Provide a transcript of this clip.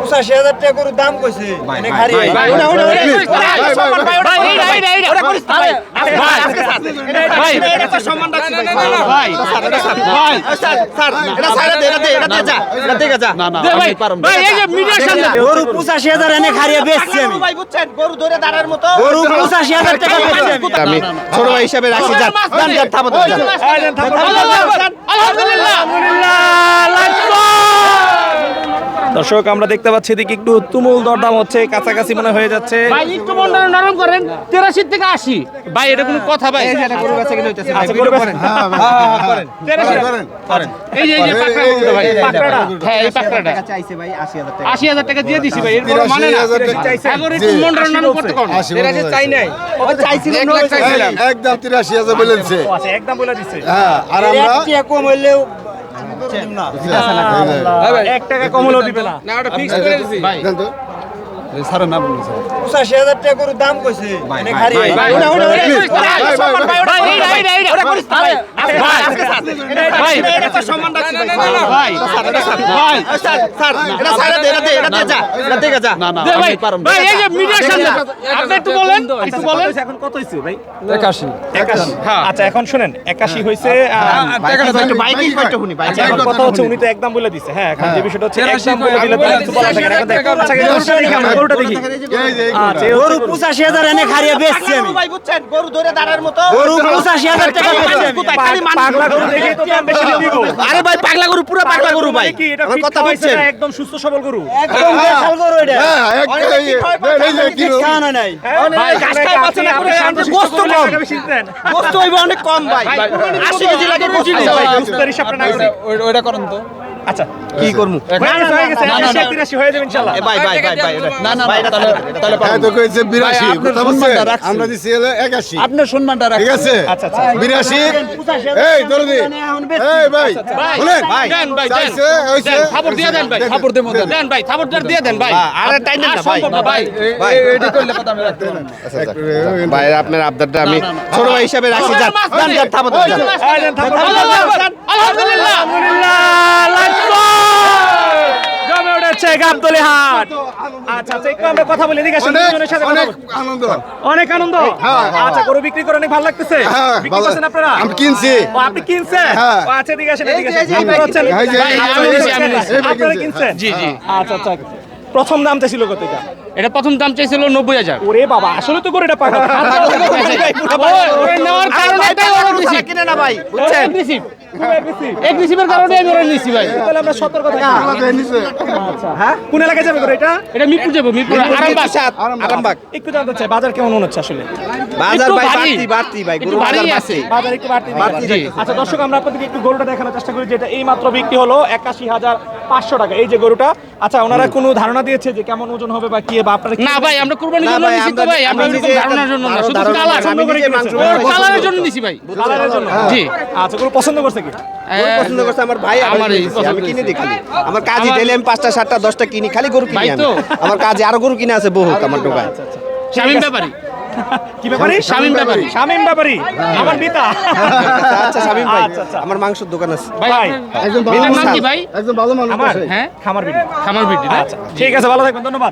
পঁচাশি হাজার টাকা দাম কইছে। গরু পঁচাশি হাজার এনে খারিয়ে বেচছি আমি। গরু ধরে দাঁড়ার মতো। গরু পঁচাশি হাজার টাকা আমি। ছোট ভাই হিসাবে রাখছি তো, যান। দর্শক আমরা দেখতে পাচ্ছি এদিকে একটু তুমুল দরদাম হচ্ছে কাছাকাছি মনে হয়ে যাচ্ছে। ভাই একটু মনটা নরম করেন তেরাশি থেকে আশি। ভাই এটা কোনো কথা ভাই আচ্ছা, গরু বেচা- তেরাশি। করেন এই যে এই যে পাকড়া গরুটা ভাই হ্যাঁ এই পাকড়াটা। চাইছে ভাই আশি হাজার টাকা। আশি হাজার টাকা দিয়ে দিছি ভাই এর বড় মানে না। এখন একটু মনটা নরম করতে কোন চাই নাই। এক লাখ চাইছিলাম একদম তিরাশি হাজার বলেছে। আচ্ছা একদম বলে দিচ্ছে হ্যাঁ আর আমরা কম হইলেও এক টাকা কম হলেও দিবে না। না ওটা ফিক্স করে দিছি। ভাই ছাড়েন না বলুন স্যার। পঁচাশি হাজার টাকা করে দাম কইছে। হ্যাঁ। আচ্ছা এখন শুনেন একাশি হয়েছে আচ্ছা এখন কথা হচ্ছে উনি তো একদম বলে দিছে হ্যাঁ এখন যে বিষয়টা হচ্ছে একদম বলে দিলে দেখ, আচ্ছা গরুটা দেখি দেখি আচ্ছা গরু হচ্ছে গরু। পঁচাশি হাজার এনে খারিয়ে বেচছি আমি ভাই বুঝছেন গরু ধরে দাঁড়ার মতো গরু পঁচাশি হাজার টাকা বেচছি আমি খালি পাগলা গরু দেখেই তো দাম বেশি দিব আরে ভাই পাগলা গরু পুরো পাগলা গরু ভাই কি এটা আমার কথা বুঝছেন একদম সুস্থ সবল গরু একদম দেশাল গরু এটা হ্যাঁ এক অনেকে এই কি খাওয়াই এই- এই যে কি খাওয়ানো নাই ভাই গাছ খাওয়া পাচ্ছে না করে আমরা গোস্ত কম গোস্ত হইবে অনেক কম ভাই আশি কেজি লাগে গোস্ত আচ্ছা ভাই গোস্তের হিসাবটা না ওইটা করেন তো আচ্ছা কি করমু হয়ে গেছে, হয়ে গেছে না, না, 80, না। 83 হয়ে যাবে ইনশাআল্লাহ ভাই ভাই ভাই ভাই না না তাহলে তাহলে হ্যাঁ তো কইছে বিরাশি ভাই, আপনার কথা বুঝছেন? সম্মানটা রাখছি। আমরা দিছি হলো একাশি আপনার সম্মানটা ঠিক আছে আচ্ছা, আচ্ছা। বিরাশি পঁচাশি হাজার এই দরদি। এই ভাই ভাই দেন ভাই দেন চাইছে হইছে দেন দিয়ে দেন ভাই দেবো দেন দেন ভাই থাপড় দিয়ে দেন ভাই আরে টাইম দেন না ভাই ভাই ভাই এডি করলে কথা আমি রাখতে পারব। ভাই আপনার আবদারটা আমি। ছোট ভাই হিসাবে রাখছি যান যান যান থামো তো, যান এই নেন, থাপড়। আলহামদুলিল্লাহ জমে উঠেছে গাবতলী হাট আচ্ছা আচ্ছা একটু আমরা কথা বলি এদিকে আসুন, অনেক দুজনের সাথে অনেক আনন্দ অনেক আনন্দ হ্যাঁ, হ্যাঁ। আচ্ছা গরু বিক্রি করে অনেক ভালো লাগতেছে হ্যাঁ বিক্রি ভালো করছেন আপনারা আমি কিনছি ও আপনি কিনছেন হ্যাঁ। আচ্ছা এদিকে আসেন আসেন আপনারা হচ্ছেন- আপনারা। কিনছেন জি, জি। আচ্ছা আচ্ছা প্রথম দামটা ছিল কত এটা এটা প্রথম দাম চাইছিল নব্বই হাজার। ওরে বাবা আসলে তো গরুটা পাকা ওরে নেওয়ার কারণে এটাই অর্ডার দিছি কিনে না ভাই বুঝছেন? এগ্রেসিভের কারণে আমি অর্ডার নিছি ভাই। তাহলে আমরা সতর্ক থাকি। আল্লাহ দেয় নিছে। আচ্ছা। হ্যাঁ? কোন এলাকায় যাবে গরু এটা? এটা মিরপুর যাব মিরপুর আরামবাগ। আরামবাগ। একটু জানতে চাই বাজার কেমন মনে হচ্ছে আসলে? বাজার ভাই বাড়তি বাড়তি ভাই গরু বাজার আছে। বাজার একটু বাড়তি বাড়তি আচ্ছা দর্শক আমরা আপনাদেরকে একটু গরুটা দেখানোর চেষ্টা করি যেটা এই মাত্র বিক্রি হলো একাশি হাজার পাঁচশো টাকা এই যে গরুটা। আচ্ছা ওনারা কোনো ধারণা দিয়েছে যে কেমন ওজন হবে বা কি বা আপনারা না ভাই আমরা কুরবানির জন্য নিছি তো ভাই আমরা এরকম ধারণার জন্য না শুধু কালার মাংস কালারের জন্য নিছি ভাই। কালারের জন্য? জি। আচ্ছা গরু পছন্দ করছে কি? গরু পছন্দ করছে আমার ভাই আমার আমি কিনে। দিই খালি আমার কাজে ডেলি আমি পাঁচটা সাতটা দশটা কিনি খালি গরু কিনি আমার কাজে আরও গরু কিনে আছে বহুত আমার দোকান। শামিম ব্যাপারী। কি ব্যাপারে? শামিম ব্যাপারী। শামিম ব্যাপারী। আমার পিতা। আচ্ছা শামিম ভাই। আচ্ছা, আচ্ছা। আমার মাংসের দোকান আছে। ভাই ভাই, একজন ভালো মানুষ ভাই? একজন ভালো মানুষ হ্যাঁ খামার বিটি খামার বিটি আচ্ছা ঠিক আছে ভালো থাকবেন ধন্যবাদ।